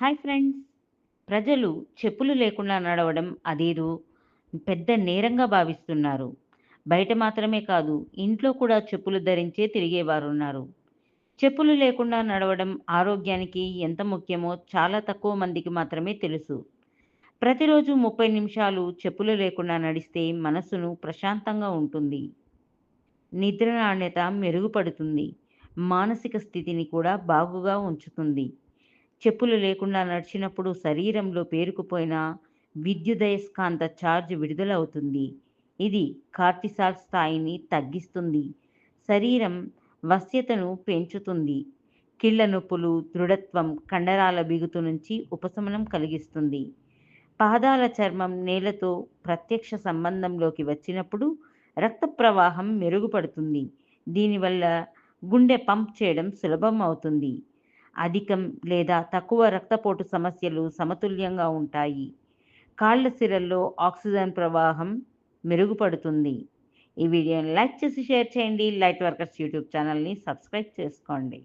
Hi friends. ప్రజలు చెప్పులు లేకుండా నడవడం అదేదో. పెద్ద నేరంగా భావిస్తున్నారు. బయట మాత్రమే కాదు ఇంట్లో కూడా చెప్పులు ధరించే తిరిగేవారున్నారు. చెప్పులు లేకుండా నడవడం ఆరోగ్యానికి ఎంత ముఖ్యమో చాలా తక్కువ మందికి మాత్రమే తెలుసు. ప్రతిరోజు ముప్పై నిమిషాలు చెప్పులు లేకుండా నడిస్తే మనసును ప్రశాంతంగా ఉంటుంది. నిద్ర నాణ్యత మెరుగుపడుతుంది. మానసిక స్థితిని కూడా బాగుగా ఉంచుతుంది. చెప్పులు లేకుండా నడిచినప్పుడు శరీరంలో పేరుకుపోయిన విద్యుదయస్కాంత ఛార్జ్ విడుదలవుతుంది. ఇది కార్టిసాల్ స్థాయిని తగ్గిస్తుంది. శరీరం వశ్యతను పెంచుతుంది. కిళ్ళ నొప్పులు దృఢత్వం కండరాల బిగుతు నుంచి ఉపశమనం కలిగిస్తుంది. పాదాల చర్మం నేలతో ప్రత్యక్ష సంబంధంలోకి వచ్చినప్పుడు రక్త ప్రవాహం మెరుగుపడుతుంది. దీనివల్ల గుండె పంప్ చేయడం సులభం అవుతుంది. అధికం లేదా తక్కువ రక్తపోటు సమస్యలు సమతుల్యంగా ఉంటాయి. కాళ్ళ సిరల్లో ఆక్సిజన్ ప్రవాహం మెరుగుపడుతుంది. ఈ వీడియోని లైక్ చేసి షేర్ చేయండి. లైట్ వర్కర్స్ యూట్యూబ్ ఛానల్ని సబ్స్క్రైబ్ చేసుకోండి.